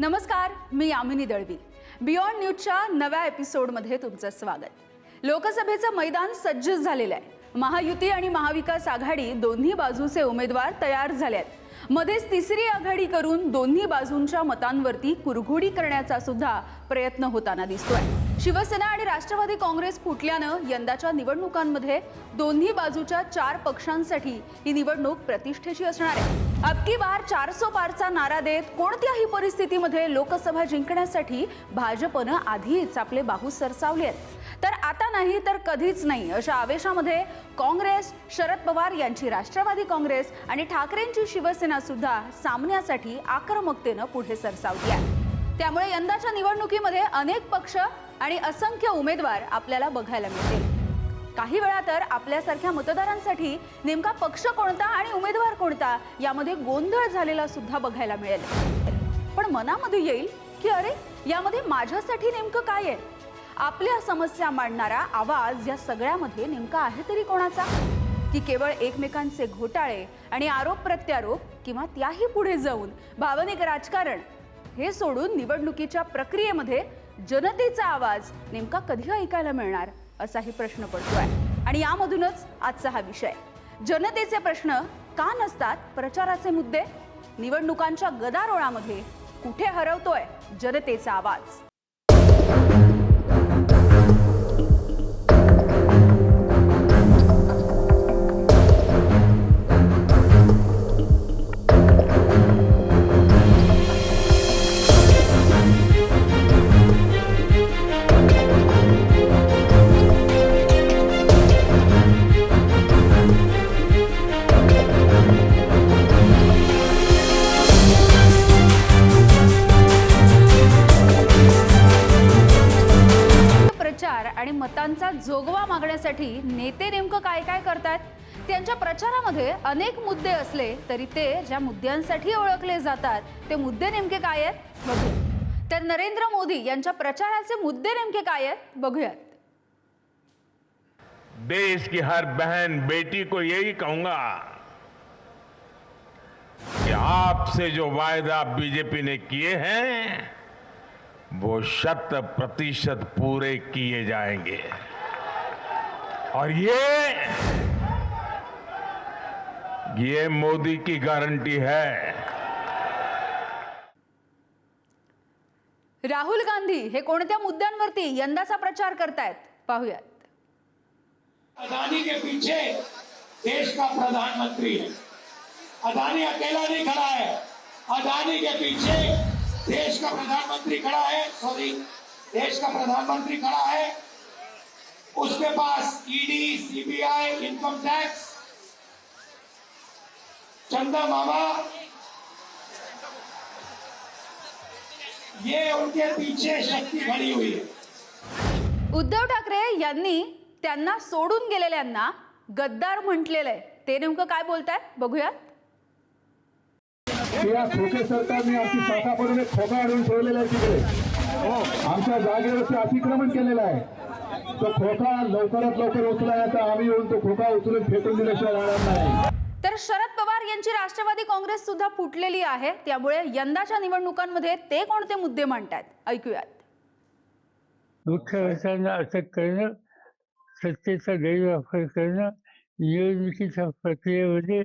नमस्कार मी यामिनी दळवी. बियॉन्ड न्यूजच्या नव्या एपिसोडमध्ये तुमचं स्वागत. लोकसभेचं मैदान सज्ज झालेलं आहे. महायुती आणि महाविकास आघाडी दोन्ही बाजूचे उमेदवार तयार झाले आहेत मध्येच तिसरी आघाडी करून दोन्ही बाजूंच्या मतांवरती कुरघोडी करण्याचा सुद्धा प्रयत्न होताना दिसतोय. शिवसेना आणि राष्ट्रवादी काँग्रेस फुटल्यानं यंदाच्या निवडणुकांमध्ये दोन्ही बाजूच्या चार पक्षांसाठी ही निवडणूक प्रतिष्ठेची असणार आहे. अबकी बार चारसो पारचा नारा देत कोणत्याही परिस्थितीमध्ये लोकसभा जिंकण्यासाठी भाजपनं आधीच आपले बाहू सरसावले आहेत. तर आता नाही तर कधीच नाही अशा आवेशामध्ये काँग्रेस शरद पवार यांची राष्ट्रवादी काँग्रेस आणि ठाकरेंची शिवसेना सुद्धा सामन्यासाठी आक्रमकतेनं पुढे सरसावली आहे. त्यामुळे यंदाच्या निवडणुकीमध्ये अनेक पक्ष आणि असंख्य उमेदवार आपल्याला बघायला मिळतील. काही वेळा तर आपल्यासारख्या मतदारांसाठी नेमका पक्ष कोणता आणि उमेदवार कोणता यामध्ये गोंधळ झालेला सुद्धा बघायला मिळेल. पण मनामध्ये येईल की अरे यामध्ये माझ्यासाठी नेमकं काय आहे? आपल्या समस्या मांडणारा आवाज या सगळ्यामध्ये नेमका आहे तरी कोणाचा? की केवळ एकमेकांचे घोटाळे आणि आरोप प्रत्यारोप किंवा त्याही पुढे जाऊन भावनिक राजकारण हे सोडून निवडणुकीच्या प्रक्रियेमध्ये जनतेचा आवाज नेमका कधी ऐकायला मिळणार असाही प्रश्न पडतोय. आणि यामधूनच आजचा हा विषय. जनतेचे प्रश्न का नसतात प्रचाराचे मुद्दे? निवडणुकांच्या गदारोळामध्ये कुठे हरवतोय जनतेचा आवाज? प्रचार आणि मतांचा जोगवा मागण्यासाठी नेते नेमकं काय काय करतात? त्यांच्या प्रचारामध्ये अनेक मुद्दे असले तरी ते ज्या मुद्द्यांसाठी ओळखले जातात ते मुद्दे नेमके काय आहेत? बघू तर नरेंद्र मोदी यांच्या प्रचाराचे मुद्दे नेमके काय आहेत? बघूयात. देश की हर बहन बेटी को यही कहूंगा कि आपसे जो वायदा बीजेपी ने किए हैं वो शत प्रतिशत पूरे किए जाएंगे। और ये ये मोदी की गारंटी है। राहुल गांधी हे कोणत्या मुद्द्यांवरती यंदाचा प्रचार करतायत? पाहूयात. अदानी के पीछे देश का प्रधानमंत्री है। अदानी अकेला नहीं खड़ा है। अदानी के पीछे देश का प्रधानमंत्री खड़ा है सॉरी देश का प्रधानमंत्री खड़ा है। उसके पास ईडी सीबीआई इनकम टैक्स चंदा मामा ये उनके पीछे शक्ति खड़ी हुई है। उद्धव ठाकरे यांनी त्यांना सोडून गेलेल्यांना गद्दार म्हटलेलं आहे. ते नेमकं काय बोलतायत? बघूयात. की या खोके सरकारने आमची शाखा करून एक खोका आणून ठेवलेला आहे तिकडे. आमच्या जागेवरती अतिक्रमण केलेलं आहे. तो खोका लवकरात लवकर उचलायचा. आम्ही येऊन तो खोका उचलून फेकून दिल्याशिवाय राहणार नाही. तर शरद पवार यांची राष्ट्रवादी काँग्रेस सुद्धा फुटलेली आहे. त्यामुळे यंदाच्या निवडणुकांमध्ये ते कोणते मुद्दे मांडतात ऐकूयात. मुख्यमंत्र्यांना अटक करणं सत्तेचा गैरवापर करणं निवडणुकीच्या प्रक्रियेमध्ये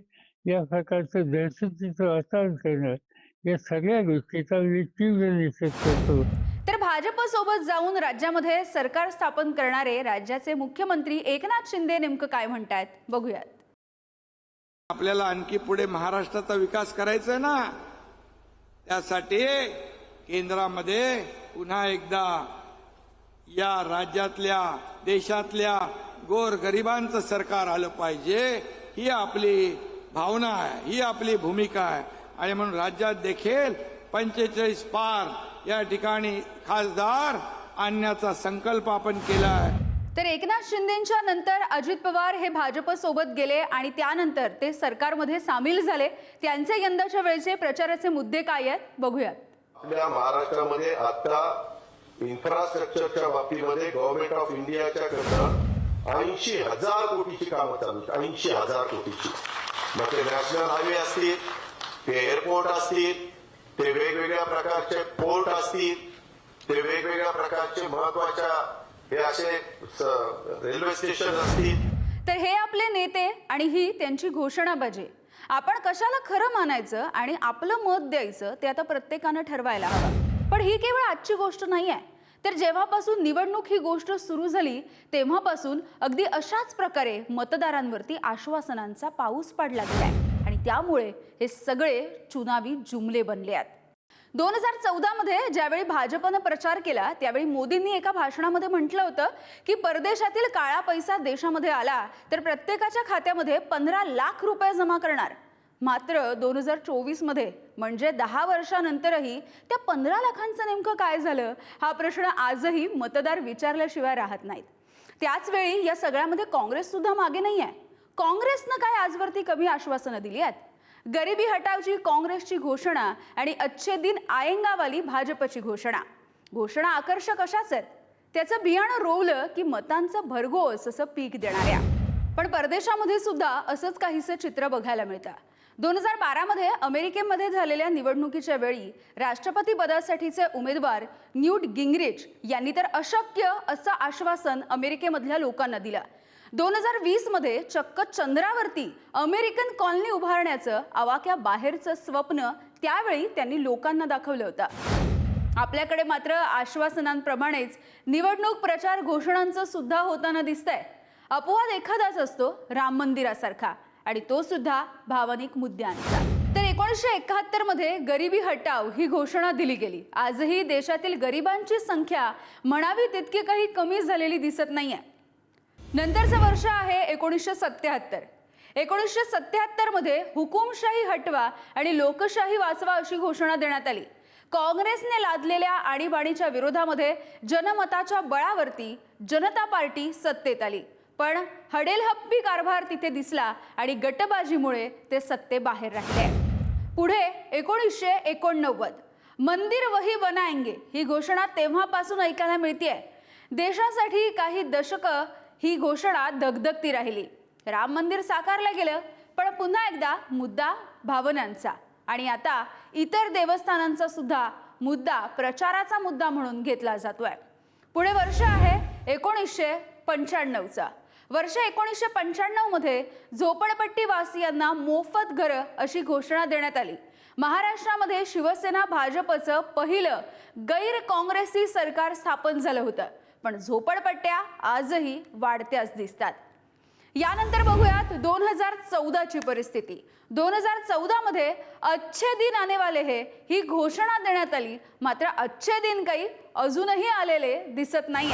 या प्रकारचं दहशतीचं वातावरण करणं या सगळ्या गोष्टीचा मी तीव्र निषेध करतो. तर भाजप सोबत जाऊन राज्यामध्ये सरकार स्थापन करणारे राज्याचे मुख्यमंत्री एकनाथ शिंदे नेमकं काय म्हणतायत? बघूयात. आपल्याला आणखी पुढे महाराष्ट्राचा विकास करायचा आहे ना? त्यासाठी केंद्रामध्ये पुन्हा एकदा या राज्यातल्या देशातल्या गोर गरिबांचं सरकार आलं पाहिजे. ही आपली भावना आहे ही आपली भूमिका आहे आणि म्हणून राज्यात देखील पंचेचाळीस पार या ठिकाणी खासदार आणण्याचा संकल्प आपण केला आहे. तर एकनाथ शिंदेच्या नंतर अजित पवार हे भाजप सोबत गेले आणि त्यानंतर ते सरकारमध्ये सामील झाले. त्यांचे यंदाच्या वेळेचे प्रचाराचे मुद्दे काय आहेत बघूयात. आपल्या महाराष्ट्रामध्ये आता इन्फ्रास्ट्रक्चरच्या बाबतीमध्ये गव्हर्नमेंट ऑफ इंडियाच्या करता ऐंशी हजार कोटीची कामं चालू ऐंशी हजार कोटीची. मग ते नॅशनल हायवे असतील ते एअरपोर्ट असतील ते वेगवेगळ्या प्रकारचे पोर्ट असतील ते वेगवेगळ्या प्रकारचे महत्त्वाच्या हे असे रेल्वे स्टेशन असतील. तर हे आपले नेते आणि ही त्यांची घोषणाबाजी. आपण कशाला खरं मानायचं आणि आपलं मत द्यायचं ते आता प्रत्येकानं ठरवायला हवं. पण ही केवळ आजची गोष्ट नाही आहे तर जेव्हापासून निवडणूक ही गोष्ट सुरू झाली तेव्हापासून अगदी अशाच प्रकारे मतदारांवरती आश्वासनांचा पाऊस पडला गेलाय. आणि त्यामुळे हे सगळे चुनावी जुमले बनले आहेत. दोन हजार चौदामध्ये ज्यावेळी भाजपनं प्रचार केला त्यावेळी मोदींनी एका भाषणामध्ये म्हटलं होतं की परदेशातील काळा पैसा देशामध्ये आला तर प्रत्येकाच्या खात्यामध्ये पंधरा लाख रुपये जमा करणार. मात्र दोन हजार चोवीसमध्ये म्हणजे दहा वर्षानंतरही त्या पंधरा लाखांचं नेमकं काय झालं? हा प्रश्न आजही मतदार विचारल्याशिवाय राहत नाहीत. त्याचवेळी या सगळ्यामध्ये काँग्रेससुद्धा मागे नाही आहे. काँग्रेसनं काय आजवरती कमी आश्वासनं दिली आहेत? गरिबी हटावची काँग्रेसची घोषणा आणि अच्छे दिन आयंगावाली भाजपची घोषणा. घोषणा आकर्षक अशाच आहेत. त्याचं बियाणं रोवलं की मतांचं भरघोस असं पीक देणाऱ्या. पण परदेशामध्ये सुद्धा असंच काहीसं चित्र बघायला मिळतं. दोन हजार बारामध्ये अमेरिकेमध्ये झालेल्या निवडणुकीच्या वेळी राष्ट्रपती पदासाठीचे उमेदवार न्यूट गिंगरिच यांनी तर अशक्य असं आश्वासन अमेरिकेमधल्या लोकांना दिलं. दोन हजार वीसमध्ये चक्क चंद्रावरती अमेरिकन कॉलनी उभारण्याचं आवाक्या बाहेरचं स्वप्न त्यावेळी त्यांनी लोकांना दाखवलं होतं. आपल्याकडे मात्र आश्वासनांप्रमाणेच निवडणूक प्रचार घोषणांचं सुद्धा होताना दिसतंय. अपवाद एखादाच असतो राम मंदिरासारखा. आणि तो सुद्धा भावनिक मुद्द्यांचा. तर एकोणीसशे एकाहत्तरमध्ये गरिबी हटाव ही घोषणा दिली गेली. आजही देशातील गरिबांची संख्या म्हणावी तितकी काही कमी झालेली दिसत नाही आहे नंतरचं वर्ष आहे एकोणीसशे सत्याहत्तर. एकोणीसशे सत्याहत्तरमध्ये हुकुमशाही हटवा आणि लोकशाही वाचवा अशी घोषणा देण्यात आली. काँग्रेसने लादलेल्या आणीबाणीच्या विरोधामध्ये जनमताच्या बळावरती जनता पार्टी सत्तेत आली. पण हडेलहप्पी कारभार तिथे दिसला आणि गटबाजीमुळे ते सत्ते बाहेर राहिले. पुढे एकोणीसशे एकोणनव्वद. मंदिर वही बनायंगे ही घोषणा तेव्हापासून ऐकायला मिळते देशासाठी काही दशकं ही घोषणा दगदगती राहिली. राम मंदिर साकारलं गेलं पण पुन्हा एकदा मुद्दा भावनांचा. आणि आता इतर देवस्थानांचा सुद्धा मुद्दा प्रचाराचा मुद्दा म्हणून घेतला जातोय. पुढे वर्ष आहे एकोणीसशे पंच्याण्णवचा. वर्ष एकोणीसशे पंच्याण्णवमध्ये झोपडपट्टीवासियांना झोपडपट्टी वासियांना मोफत घरं अशी घोषणा देण्यात आली. महाराष्ट्रामध्ये शिवसेना भाजपचं पहिलं गैर काँग्रेसी सरकार स्थापन झालं होतं. पण झोपडपट्ट्या आजही वाढत्याच दिसतात. यानंतर बघूयात दोन हजार चौदाची परिस्थिती. दोन हजार चौदामध्ये अच्छे दिन आने वाले हे ही घोषणा देण्यात आली. मात्र अच्छे दिन काही अजूनही आलेले दिसत नाही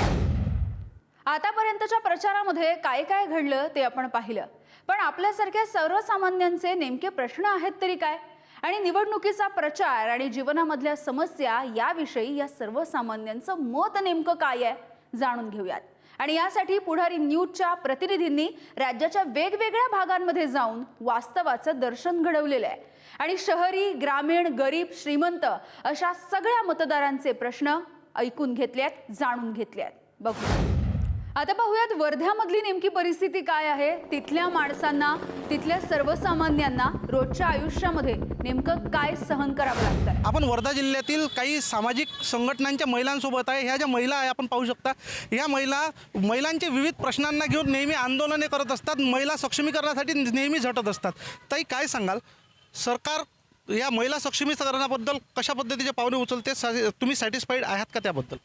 आतापर्यंतच्या प्रचारामध्ये काय काय घडलं ते आपण पाहिलं. पण आपल्यासारख्या सर्वसामान्यांचे नेमके प्रश्न आहेत तरी काय? आणि निवडणुकीचा प्रचार आणि जीवनामधल्या समस्या याविषयी या सर्वसामान्यांचं मत नेमकं काय आहे जाणून घेऊयात. आणि यासाठी पुढारी न्यूजच्या प्रतिनिधींनी राज्याच्या वेगवेगळ्या भागांमध्ये जाऊन वास्तवाचं दर्शन घडवलेलं आहे. आणि शहरी ग्रामीण गरीब श्रीमंत अशा सगळ्या मतदारांचे प्रश्न ऐकून घेतल्यात जाणून घेतल्यात बघू आता पाहूयात वर्ध्यामधली नेमकी परिस्थिती काय आहे? तिथल्या माणसांना तिथल्या सर्वसामान्यांना रोजच्या आयुष्यामध्ये नेमकं काय सहन करावं लागतं आपण वर्धा जिल्ह्यातील काही सामाजिक संघटनांच्या महिलांसोबत आहे. ह्या ज्या महिला आहे आपण पाहू शकता. ह्या महिला महिलांचे विविध प्रश्नांना घेऊन नेहमी आंदोलने करत असतात. महिला सक्षमीकरणासाठी नेहमी झटत असतात. ताई काय सांगाल? सरकार या महिला सक्षमीकरणाबद्दल कशा पद्धतीचे पावले उचलते? सा तुम्ही सॅटिस्फाईड आहात का त्याबद्दल?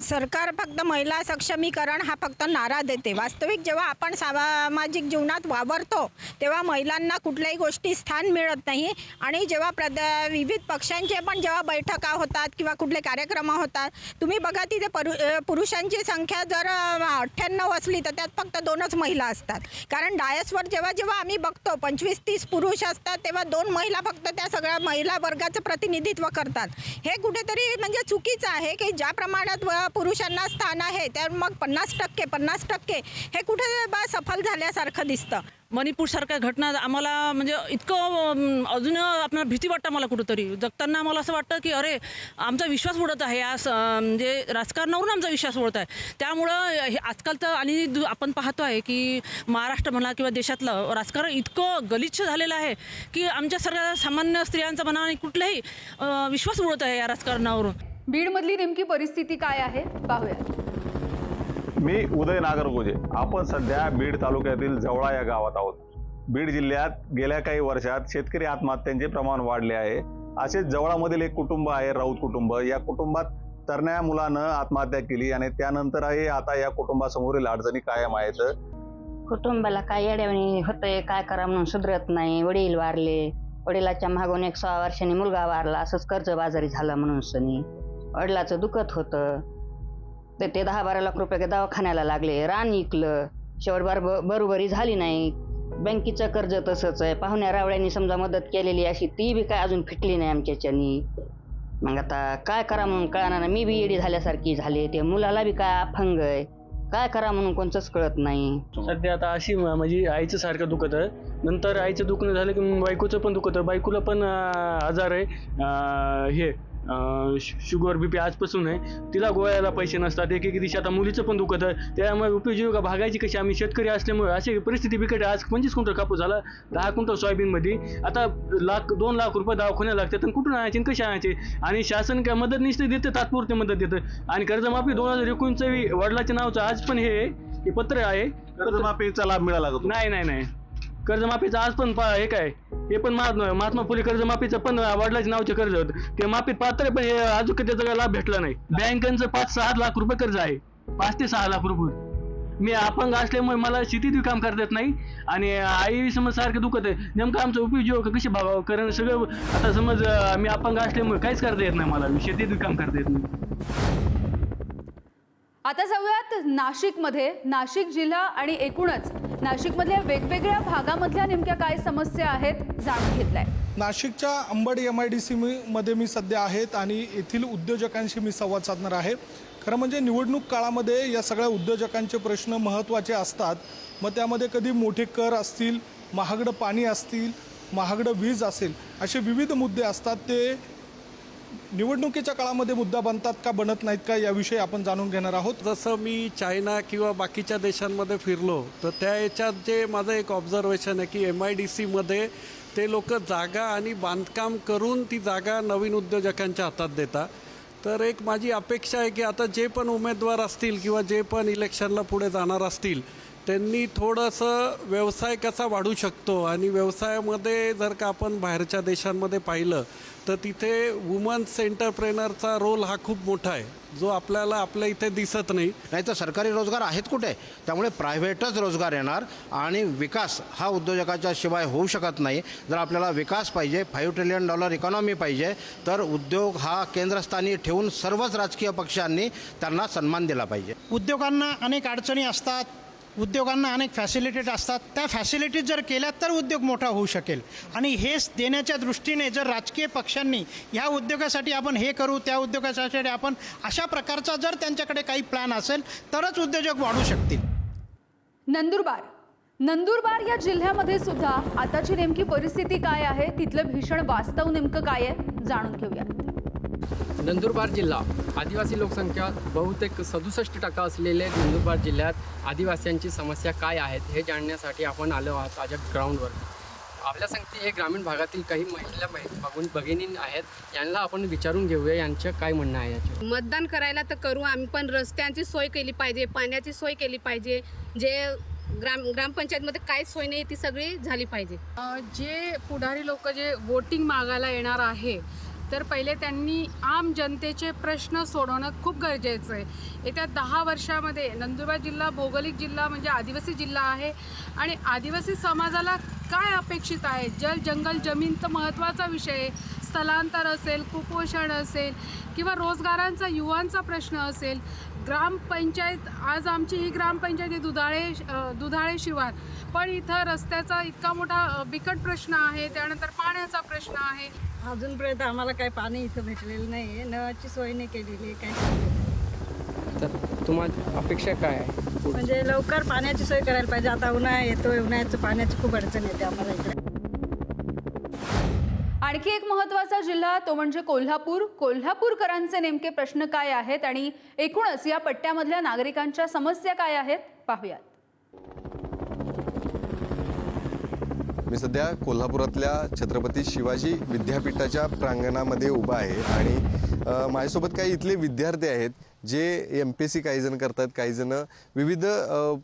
सरकार फक्त महिला सक्षमीकरण हा फक्त नारा देते. वास्तविक जेव्हा आपण सामाजिक जीवनात वावरतो तेव्हा महिलांना कुठल्याही गोष्टी स्थान मिळत नाही. आणि जेव्हा प्रद विविध पक्षांचे पण जेव्हा बैठका होतात किंवा कुठले कार्यक्रम होतात तुम्ही बघा तिथे परु पुरुषांची संख्या जर अठ्ठ्याण्णव असली तर त्यात फक्त दोनच महिला असतात. कारण डायसवर जेव्हा जेव्हा आम्ही बघतो पंचवीस तीस पुरुष असतात तेव्हा दोन महिला फक्त त्या सगळ्या महिला वर्गाचं प्रतिनिधित्व करतात. हे कुठेतरी म्हणजे चुकीचं आहे की ज्या प्रमाणात व पुरुषांना स्थान आहे त्या मग पन्नास टक्के पन्नास टक्के हे कुठे बा सफल झाल्यासारखं दिसतं. मणिपूरसारख्या घटना आम्हाला म्हणजे इतकं अजून आपल्याला भीती वाटतं मला कुठंतरी. जगताना आम्हाला असं वाटतं की अरे आमचा विश्वास उडत आहे. या स- म्हणजे राजकारणावरून आमचा विश्वास उडत आहे. त्यामुळं हे आजकाल तर आणि दु- आपण पाहतो आहे की महाराष्ट्र म्हणा किंवा देशातलं राजकारण इतकं गलिच्छ झालेलं आहे की आमच्या सर्व सामान्य स्त्रियांचा म्हणा आणि कुठलाही विश्वास उडत आहे या राजकारणावरून. बीडमधली नेमकी परिस्थिती काय आहे? पाहूया. मी उदय नागरगोजे. आपण सध्या बीड तालुक्यातील जवळा या गावात आहोत. बीड जिल्ह्यात गेल्या काही वर्षात शेतकरी आत्महत्यांचे प्रमाण वाढले आहे. असेच जवळामधील एक कुटुंब आहे राऊत कुटुंब. या कुटुंबात तरण्या मुलानं आत्महत्या केली आणि त्यानंतरही आता या कुटुंबासमोरील अडचणी कायम आहेत. कुटुंबाला काय येड्यावानी होतंय काय करा म्हणून सुधरत नाही. वडील वारले. वडिलाच्या मागून एक सहा वर्षांनी मुलगा वारला. असंच कर्जबाजारी झाला म्हणून सनी. अडलाचं दुखत होतं. तर ते दहा बारा लाख रुपये दवाखान्याला लागले रान इकलं शेवट बार बरोबरी झाली नाही. बँकेचं कर्ज तसंच आहे. पाहुण्या रावळ्यांनी समजा मदत केलेली अशी ती बी काय अजून फिटली नाही आमच्याच्यानी मग आता काय करा म्हणून कळणार ना मी बी येडी झाल्यासारखी झाले. ते मुलाला बी काय अपंग आहे. काय करा म्हणून कोणचंच कळत नाही. सध्या आता अशी म्हणजे आईचं सारखं दुखत आहे. नंतर आईचं दुखणं झालं की मग बायकोचं पण दुखत आहे. बायकोला पण आजार आहे. हे शुगर बीपी आजपासून आहे तिला गोळ्याला पैसे नसतात एक एक दिवशी आता मुलीचं पण दुखत आहे. त्यामुळे उपजीविका भागायची कशी? आम्ही शेतकरी असल्यामुळे अशी परिस्थिती बिकट आहे. आज पंचवीस क्विंटल कापूस झाला दहा क्विंटल सोयाबीनमध्ये. आता लाख दोन लाख रुपये दवाखान्याला लागतात आणि कुठून आणायचे आणि कसे आणायचे? आणि शासन काय मदत निश्चित देतं तात्पुरते मदत देतं? आणि कर्जमाफी दोन हजार एकोणीसचं वडिलाच्या नावचं आज पण हे हे पत्र आहे. कर्जमाफीचा लाभ मिळाला? नाही नाही नाही. कर्जमाफीचं आज पण हे काय? हे पण महात्मा फुले कर्जमाफीचं पण वडिलाचे नावचे कर्ज होतं. ते माफीत पात्र पण हे अजून काही त्याचा काही लाभ भेटला नाही. बँकांचं पाच सहा लाख रुपये कर्ज आहे. पाच ते सहा लाख रुपये. मी अपंग असल्यामुळे मला शेतीत काम करता येत नाही. आणि आई समज सारखं दुखत आहे. नेमकं आमचं उपयोग हो कशी भागावं कारण सगळं आता समज मी अपंग असल्यामुळे काहीच करता येत नाही मला. शेतीत काम करता येत नाही. आता जाऊयात नाशिकमध्ये. नाशिक जिल्हा आणि एकूणच नाशिकमधल्या वेगवेगळ्या भागामधल्या नेमक्या काय समस्या आहेत जाणून घेतलाय. नाशिकच्या Ambad M I D C मध्ये मी सध्या आहेत आणि येथील उद्योजकांशी मी संवाद साधणार आहे. खरं म्हणजे निवडणूक काळामध्ये या सगळ्या उद्योजकांचे प्रश्न महत्त्वाचे असतात. मग त्यामध्ये कधी मोठे कर असतील महागडं पाणी असतील महागडं वीज असेल असे विविध मुद्दे असतात. ते निवडणुकीच्या काळामध्ये मुद्दा बनतात का बनत नाहीत का याविषयी आपण जाणून घेणार आहोत. जसं मी चायना किंवा बाकीच्या देशांमध्ये फिरलो तर त्या याच्यात जे माझं एक ऑब्झर्वेशन आहे की एम आय डी सीमध्ये ते लोक जागा आणि बांधकाम करून ती जागा नवीन उद्योजकांच्या हातात देतात. तर एक माझी अपेक्षा आहे की आता जे पण उमेदवार असतील किंवा जे पण इलेक्शनला पुढे जाणार असतील त्यांनी थोडंसं व्यवसाय कसा वाढू शकतो? आणि व्यवसायामध्ये जर का आपण बाहेरच्या देशांमध्ये पाहिलं तर तिथे वुमन्स एंटरप्रेनरचा रोल हा खूप मोठा आहे. जो आपल्याला आपल्या इथे दिसत नाही. नाही तर सरकारी रोजगार आहेत कुठे? त्यामुळे प्रायव्हेटच रोजगार येणार आणि विकास हा उद्योजकाच्या शिवाय होऊ शकत नाही. जर आपल्याला विकास पाहिजे फाईव्ह ट्रिलियन डॉलर इकॉनॉमी पाहिजे तर उद्योग हा केंद्रस्थानी ठेवून सर्वच राजकीय पक्षांनी त्यांना सन्मान दिला पाहिजे. उद्योगांना अनेक अडचणी असतात. उद्योगांना अनेक फॅसिलिटीज असतात. त्या फॅसिलिटीज जर केल्या तर उद्योग मोठा होऊ शकेल. आणि हेच देण्याच्या दृष्टीने जर राजकीय पक्षांनी ह्या उद्योगासाठी आपण हे करू त्या उद्योगासाठी आपण अशा प्रकारचा जर त्यांच्याकडे काही प्लॅन असेल तरच उद्योजक वाढू शकतील. नंदुरबार. नंदुरबार या जिल्ह्यामध्ये सुद्धा आताची नेमकी परिस्थिती काय आहे? तिथलं भीषण वास्तव नेमकं काय आहे? जाणून घेऊया नंदुरबार जिल्हा. आदिवासी लोकसंख्या बहुतेक सदुसष्ट टक्का असलेले नंदुरबार जिल्ह्यात आदिवासींची समस्या काय आहेत हे जाणण्यासाठी आपण आलो आहोत आज ग्राउंडवर आपल्या संगती हे ग्रामीण भागातील काही महिला बघून भगिनी आहेत. यांना आपण विचारून घेऊया यांचं काय म्हणणं आहे याच्यावर. मतदान करायला तर करू. आम्ही पण रस्त्यांची सोय केली पाहिजे पाण्याची सोय केली पाहिजे. जे ग्राम ग्रामपंचायतमध्ये काय सोय नाही ती सगळी झाली पाहिजे. जे पुढारी लोक जे वोटिंग मागायला येणार आहे तर पहिले त्यांनी आम जनतेचे प्रश्न सोडवणं खूप गरजेचं आहे. येत्या दहा वर्षामध्ये नंदुरबार जिल्हा भौगोलिक जिल्हा म्हणजे आदिवासी जिल्हा आहे. आणि आदिवासी समाजाला काय अपेक्षित आहे? जल जंगल जमीन तर महत्त्वाचा विषय आहे. स्थलांतर असेल कुपोषण असेल किंवा रोजगारांचा युवांचा प्रश्न असेल ग्रामपंचायत आज आमची ही ग्रामपंचायत आहे दुधाळे दुधाळे शिवार. पण इथं रस्त्याचा इतका मोठा बिकट प्रश्न आहे त्यानंतर पाण्याचा प्रश्न आहे. अजूनपर्यंत आम्हाला काही पाणी इथं भेटलेलं नाही आहे नळाची सोय नाही केलेली आहे काही तर तुम्हाला अपेक्षा काय आहे? म्हणजे लवकर पाण्याची सोय करायला पाहिजे. आता उन्हाळा येतोय उन्हाळ्याचं पाण्याची खूप अडचण येते आम्हाला इकडे. आणखी एक महत्त्वाचा जिल्हा तो म्हणजे कोल्हापूर. कोल्हापूरकरांचे नेमके प्रश्न काय आहेत आणि एकूणच या पट्ट्यामधल्या नागरिकांच्या समस्या काय आहेत पाहूयात. मी सध्या कोल्हापुरातल्या छत्रपती शिवाजी विद्यापीठाच्या प्रांगणामध्ये उभा आहे आणि माझ्यासोबत काही इथले विद्यार्थी आहेत जे एम पी एस सी काही जण करतात काही जण विविध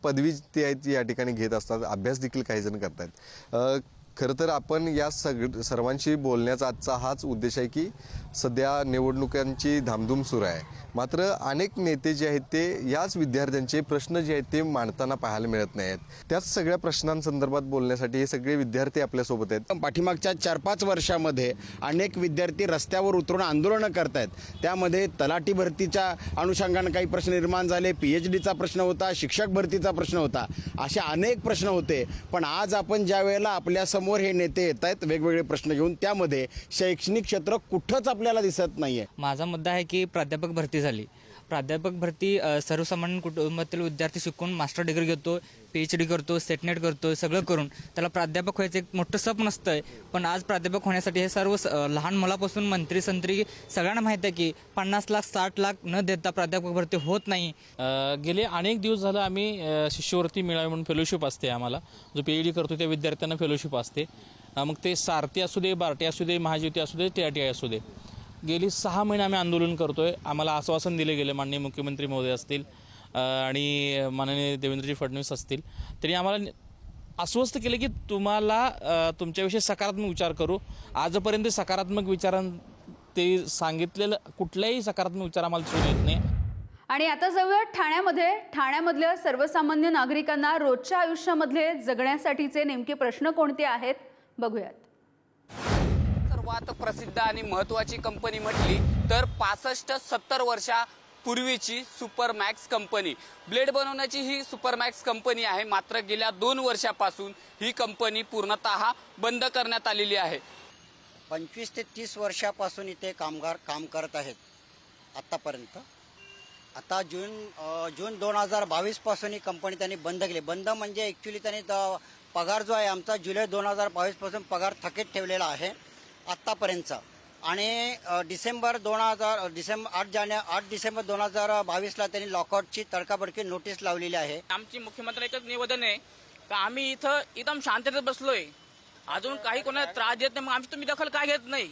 पदवी ते आहेत या ठिकाणी घेत असतात अभ्यास देखील काही जण करतात. खरं तर आपण या सग सर्वांशी बोलण्याचा आजचा हाच उद्देश आहे की सध्या निवडणुकांची धामधूम सुरू आहे. मात्र अनेक नेते जे आहेत ते याच विद्यार्थ्यांचे प्रश्न जे आहेत ते मांडताना पाहायला मिळत नाहीत. त्याच सगळ्या प्रश्नांसंदर्भात बोलण्यासाठी हे सगळे विद्यार्थी आपल्यासोबत आहेत. पाठीमागच्या चार पाच वर्षामध्ये अनेक विद्यार्थी रस्त्यावर उतरून आंदोलनं करत आहेत त्यामध्ये तलाठी भरतीच्या अनुषंगानं काही प्रश्न निर्माण झाले पी एच डीचा प्रश्न होता शिक्षक भरतीचा प्रश्न होता असे अनेक प्रश्न होते. पण आज आपण ज्या वेळेला आपल्यासमोर हे नेते येत आहेत वेगवेगळे प्रश्न घेऊन. त्यामध्ये शैक्षणिक क्षेत्र कुठंच आपल्याला दिसत नाहीये. माझा मुद्दा आहे की प्राध्यापक भरती झाली. प्राध्यापक भरती सर्वसामान्य कुटुंबातील विद्यार्थी शिकून मास्टर डिग्री घेतो पी एच डी करतो सेटनेट करतो सगळं करून त्याला प्राध्यापक व्हायचं एक मोठं स्वप्न आहे पण आज प्राध्यापक होण्यासाठी हे सर्व स- लहान मुलापासून मंत्री संत्री सगळ्यांना माहीत आहे की पन्नास लाख साठ लाख न देता प्राध्यापक भरती होत नाही. गेले अनेक दिवस झालं आम्ही शिष्यवृत्ती मिळावी म्हणून फेलोशिप असते आम्हाला. जो पी एच डी करतो त्या विद्यार्थ्यांना फेलोशिप असते. मग ते सारथी असू दे बार्टी असू दे महाज्योती असू दे टी आर टी आय असू दे. गेली सहा महिने आम्ही आंदोलन करतोय. आम्हाला आश्वासन दिले गेले माननीय मुख्यमंत्री महोदय असतील आणि माननीय देवेंद्रजी फडणवीस असतील. त्यांनी आम्हाला आश्वस्त केले की तुम्हाला तुमच्याविषयी सकारात्मक विचार करू. आजपर्यंत सकारात्मक विचारां ते सांगितलेलं कुठल्याही सकारात्मक विचार आम्हाला दिसून येत नाही. आणि आता जाऊया ठाण्यामध्ये. ठाण्यामधल्या सर्वसामान्य नागरिकांना रोजच्या आयुष्यामधले जगण्यासाठीचे नेमके प्रश्न कोणते आहेत? बघूयात. सर्वात प्रसिद्ध आणि महत्वाची कंपनी म्हटली तर पासष्ट सत्तर वर्षा पूर्वीची सुपरमॅक्स कंपनी ब्लेड बनवण्याची ही सुपरमॅक्स कंपनी आहे. मात्र गेल्या दोन वर्षापासून ही कंपनी पूर्णतः बंद करण्यात आलेली आहे. पंचवीस ते तीस वर्षापासून इथे कामगार काम करत आहेत. आत्तापर्यंत आता जून जून दोन हजार बावीसपासून ही कंपनी त्यांनी बंद केली. बंद म्हणजे ॲक्च्युली त्यांनी पगार जो आहे आमचा जुलै दोन हजार बावीसपासून पगार थकीत ठेवलेला आहे. आत्तापर्यंतचा आणि डिसेंबर दोन हजार डिसेंबर आठ जाने आठ डिसेंबर दोन हजार बावीसला त्यांनी लॉकआउटची तडकाबडकी नोटीस लावलेली आहे. आमची मुख्यमंत्र्याचं निवेदन आहे का आम्ही इथं एकदम शांततेत बसलोय. अजून काही कोणाला त्रास देत नाही मग आमची तुम्ही दखल काय घेत नाही?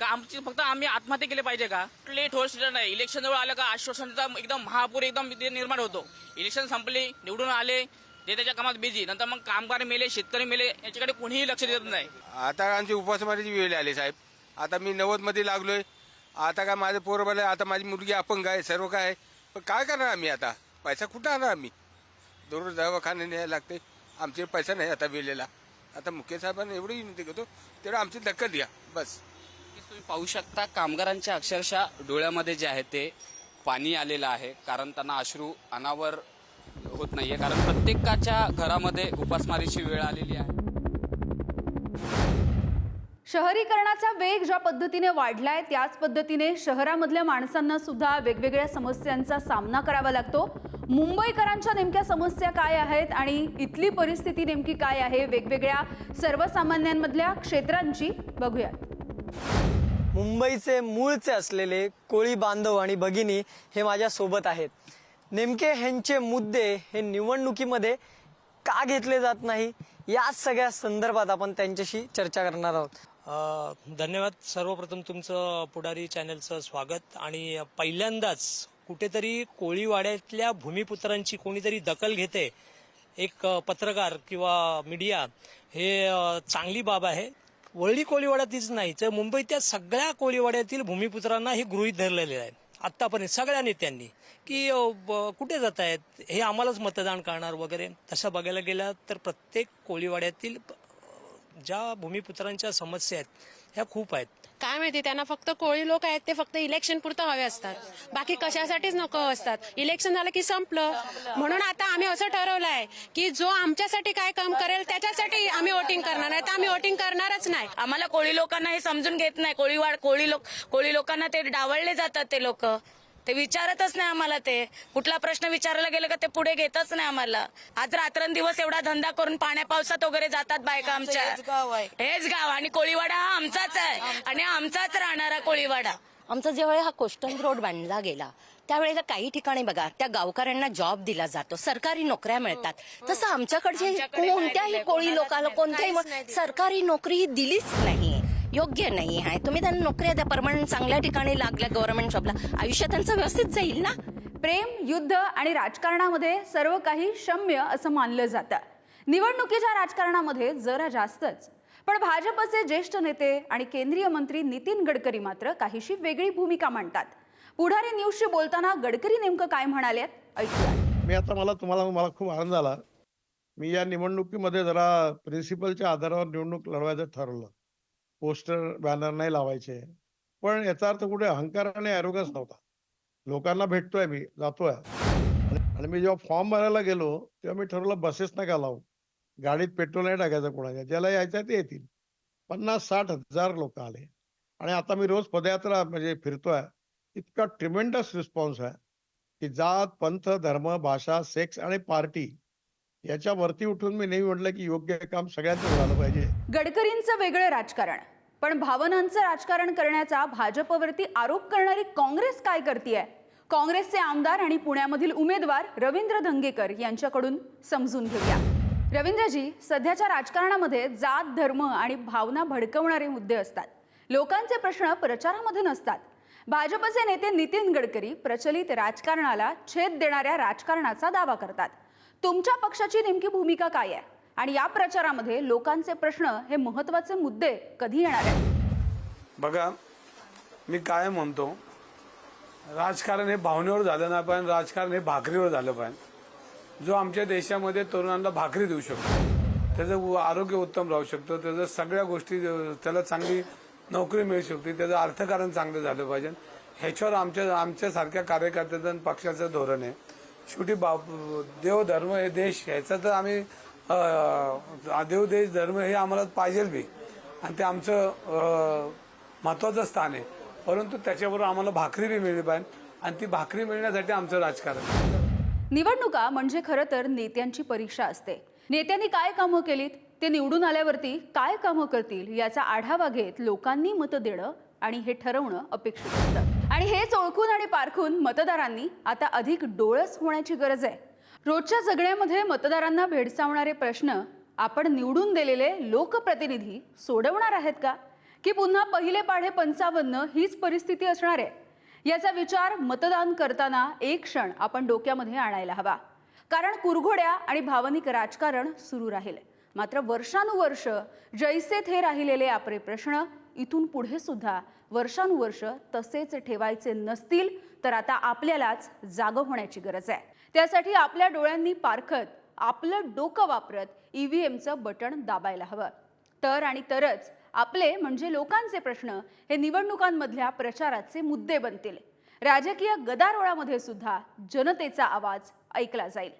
का आमची फक्त आम्ही आत्महत्या केली पाहिजे का? लेट होत नाही. इलेक्शन जवळ आलं का आश्वासनाचा एकदम महापूर एकदम निर्माण होतो. इलेक्शन संपले निवडून आले ते त्याच्या कामात बिझी नंतर मग कामगार मेले शेतकरी मेले याच्याकडे कोणीही लक्ष देत नाही. आता आमची उपासमारीची वेळ आली साहेब. आता मी नव्वदमध्ये लागलोय. आता काय माझं पोरं आता माझी मुलगी अपंग आहे सर्व काय आहे. पण काय करणार आम्ही आता? पैसा कुठं आणणार आम्ही? दररोज दवाखाने न्यायला लागते. आमचे पैसा नाही आता वेळेला. आता मुख्य साहेबांना एवढी विनंती करतो तेवढं आमची दखल द्या बस. तुम्ही पाहू शकता कामगारांच्या अक्षरशः डोळ्यामध्ये जे आहे ते पाणी आलेलं आहे. कारण त्यांना अश्रू अनावर होत नाहीये कारण प्रत्येकाच्या घरामध्ये उपासमारीची वेळ आलेली आहे. शहरीकरणाचा वेग ज्या पद्धतीने वाढलाय त्याच पद्धतीने शहरामधल्या माणसांना सुद्धा वेगवेगळ्या समस्यांचा सामना करावा लागतो. मुंबईकरांच्या नेमक्या समस्या काय आहेत आणि इथली परिस्थिती नेमकी काय आहे वेगवेगळ्या सर्वसामान्यांमधल्या क्षेत्रांची बघूयात. मुंबईचे मूळचे असलेले कोळी बांधव आणि भगिनी हे माझ्या सोबत आहेत. नेमके ह्यांचे मुद्दे हे निवडणुकीमध्ये का घेतले जात नाही या सगळ्या संदर्भात आपण त्यांच्याशी चर्चा करणार आहोत. धन्यवाद. सर्वप्रथम तुमचं पुढारी चॅनलचं स्वागत. आणि पहिल्यांदाच कुठेतरी कोळीवाड्यातल्या भूमिपुत्रांची कोणीतरी दखल घेते एक पत्रकार किंवा मीडिया हे चांगली बाब आहे. वळली कोळीवाड्यातच नाही तर मुंबईच्या सगळ्या कोळीवाड्यातील भूमिपुत्रांना हे गृहीत धरलेले आहे आत्तापर्यंत सगळ्या नेत्यांनी की कुठे जात आहेत? हे आम्हालाच मतदान करणार वगैरे. तसं बघायला गेलं तर प्रत्येक कोळीवाड्यातील ज्या भूमिपुत्रांच्या समस्या आहेत ह्या खूप आहेत. काय माहिती त्यांना फक्त कोळी लोक आहेत ते फक्त इलेक्शन पुरतं हवे असतात. बाकी कशासाठीच नको असतात. इलेक्शन झालं की संपलं. म्हणून आता आम्ही असं ठरवलं आहे की जो आमच्यासाठी काय काम करेल त्याच्यासाठी आम्ही वोटिंग करणार. आहे तर आम्ही वोटिंग करणारच नाही. आम्हाला कोळी लोकांना हे समजून घेत नाही. कोळी वाड कोळी लोक कोळी लोकांना ते डावळले जातात ते लोक. ते विचारतच नाही आम्हाला ते. कुठला प्रश्न विचारायला गेलं का ते पुढे घेतच नाही आम्हाला. आज रात्रंदिवस एवढा धंदा करून पाण्या पावसात वगैरे जातात बायका आमच्या. हेच गाव आणि कोळीवाडा हा आमचाच आहे. आणि आमचाच राहणारा कोळीवाडा. आमचा जेव्हा हा कोस्टल रोड बांधला गेला त्यावेळेला काही ठिकाणी बघा त्या गावकऱ्यांना जॉब दिला जातो. सरकारी नोकऱ्या मिळतात. तसं आमच्याकडचे कोणत्याही कोळी लोकांना कोणत्याही सरकारी नोकरी ही दिलीच नाही योग्य नाही आहे. तुम्ही त्यांना नोकऱ्या द्या. परमनंट चांगल्या ठिकाणी लागल्या गव्हर्नमेंट जॉबला आयुष्य त्यांचं व्यवस्थित जाईल ना? प्रेम युद्ध आणि राजकारणामध्ये सर्व काही क्षम्य असं मानलं जातं. निवडणुकीच्या राजकारणामध्ये जरा जास्तच. पण भाजपचे ज्येष्ठ नेते आणि केंद्रीय मंत्री नितीन गडकरी मात्र काहीशी वेगळी भूमिका मांडतात. पुढारी न्यूजशी बोलताना गडकरी नेमकं काय म्हणाले ऐकूया. मी आता मला तुम्हाला मला खूप आनंद झाला. मी या निवडणुकीमध्ये जरा प्रिन्सिपलच्या आधारावर निवडणूक लढवायचं ठरवलं. पोस्टर बॅनर नाही लावायचे. पण याचा अर्थ कुठे? अहंकार आणि आरोग्यच नव्हता. लोकांना भेटतोय मी जातोय. आणि मी जेव्हा फॉर्म भरायला गेलो तेव्हा मी ठरवलं बसेस नका लावू. गाडीत पेट्रोल नाही टाकायचं कोणाच्या. ज्याला यायचं ते येतील. पन्नास साठ हजार लोक आले. आणि आता मी रोज पदयात्रा म्हणजे फिरतोय. इतका ट्रिमेंडस रिस्पॉन्स आहे. की जात पंथ धर्म भाषा सेक्स आणि पार्टी याच्या वरती उठून मी नेहमी म्हटलं की योग्य काम सगळ्यांचं झालं पाहिजे. गडकरींचं वेगळं राजकारण. पण भावनांचं राजकारण करण्याचा भाजपवरती आरोप करणारी काँग्रेस काय करतीये? काँग्रेसचे आमदार आणि पुण्यामधील उमेदवार रवींद्र धंगेकर यांच्याकडून समजून घेऊया. रवींद्रजी सध्याच्या राजकारणामध्ये जात धर्म आणि भावना भडकवणारे मुद्दे असतात. लोकांचे प्रश्न प्रचारामध्ये नसतात. भाजपचे नेते नितीन गडकरी प्रचलित राजकारणाला छेद देणाऱ्या राजकारणाचा दावा करतात. तुमच्या पक्षाची नेमकी भूमिका काय आहे? आणि या प्रचारामध्ये लोकांचे प्रश्न हे महत्त्वाचे मुद्दे कधी येणार आहेत? बघा मी काय म्हणतो? राजकारण हे भावनेवर झालं नाही पाहिजे राजकारण हे भाकरीवर झालं पाहिजे. जो आमच्या देशामध्ये तरुणांना भाकरी देऊ शकतो त्याचं आरोग्य उत्तम राहू शकतं त्याचं सगळ्या गोष्टी त्याला चांगली नोकरी मिळू शकते त्याचं अर्थकारण चांगलं झालं पाहिजे. ह्याच्यावर आमच्या आमच्यासारख्या कार्यकर्त्याचं पक्षाचं धोरण आहे. शेवटी बाप देव धर्म हे देश ह्याचं तर आम्ही अं, देव देश धर्म हे आम्हाला पाहिजे बी. आणि ते आमचं महत्त्वाचं महत्वाचं स्थान आहे. परंतु त्याच्याबरोबर आम्हाला भाकरी बी मिळली पाहिजे. आणि ती भाकरी मिळण्यासाठी आमचं राजकारण. निवडणुका म्हणजे खरं तर नेत्यांची परीक्षा असते. नेत्यांनी काय कामं केलीत? ते निवडून आल्यावरती काय कामं करतील याचा आढावा घेत लोकांनी मतं देणं आणि हे ठरवणं अपेक्षित असतं. आणि हेच ओळखून आणि पारखून मतदारांनी आता अधिक डोळस होण्याची गरज आहे. रोजच्या जगण्यामध्ये मतदारांना भेडसावणारे प्रश्न आपण निवडून दिलेले लोकप्रतिनिधी सोडवणार आहेत का? की पुन्हा पहिले पाढे पंचावन्न हीच परिस्थिती असणार आहे? याचा विचार मतदान करताना एक क्षण आपण डोक्यामध्ये आणायला हवा. कारण कुरघोड्या आणि भावनिक राजकारण सुरू राहील. मात्र वर्षानुवर्ष जैसे थे राहिलेले आपले प्रश्न इथून पुढे सुद्धा वर्षानुवर्ष तसेच ठेवायचे नसतील तर आता आपल्यालाच जाग होण्याची गरज आहे. त्यासाठी आपल्या डोळ्यांनी पारखत आपलं डोकं वापरत ई व्ही एमचं बटण दाबायला हवं. तर आणि तरच आपले म्हणजे लोकांचे प्रश्न हे निवडणुकांमधल्या प्रचाराचे मुद्दे बनतील. राजकीय गदारोळामध्ये सुद्धा जनतेचा आवाज ऐकला जाईल.